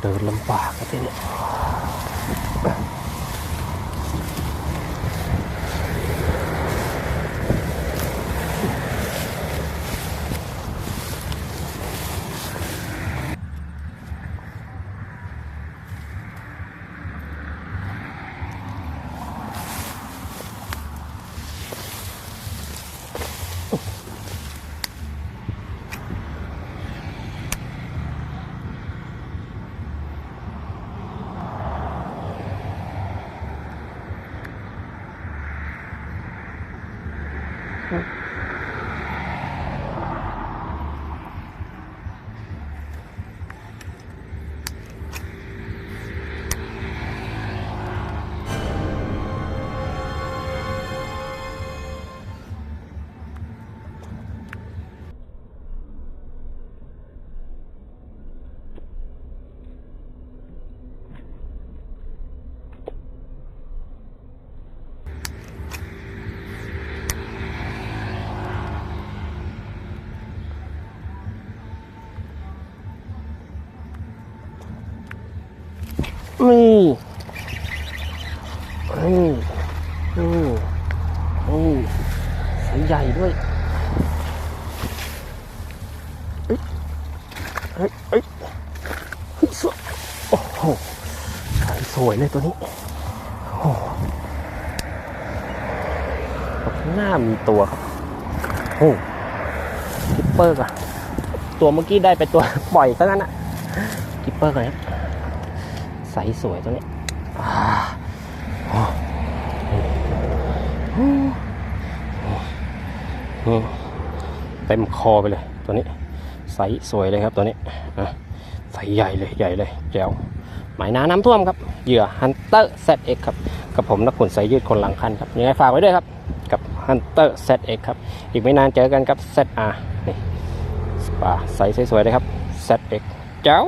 เดิน ล นี่นี่นี่นี่สายใหญ่ด้วยเอ้ยเอ้ยเอ้ยเฮ้ยสวยโอ้โหสายสวยเลยตัวนี้โอ้โหหน้ามีตัวครับโอ้กิปเปอร์ก่อนตัวเมื่อกี้ได้ไปตัวปล่อยซะงั้นอะกิปเปอร์ก่อนครับ ใสสวยตัวนี้อ่าโอ้โหนี่เต็มคอไปเลยตัวนี้ ใสสวยเลยครับตัวนี้ใสใหญ่เลยใหญ่เลยแจวหมายน้ำน้ำท่วมครับ เหยื่อฮันเตอร์เซตเอ็กครับ กับผมนักขุนสายยืดคนหลังคันครับ ยังไงฝากไว้ด้วยครับ กับฮันเตอร์เซตเอ็กครับ อีกไม่นานเจอกันกับเซตอาร์นี่ปลาใสสวยๆเลยครับเซตเอ็กเจ้า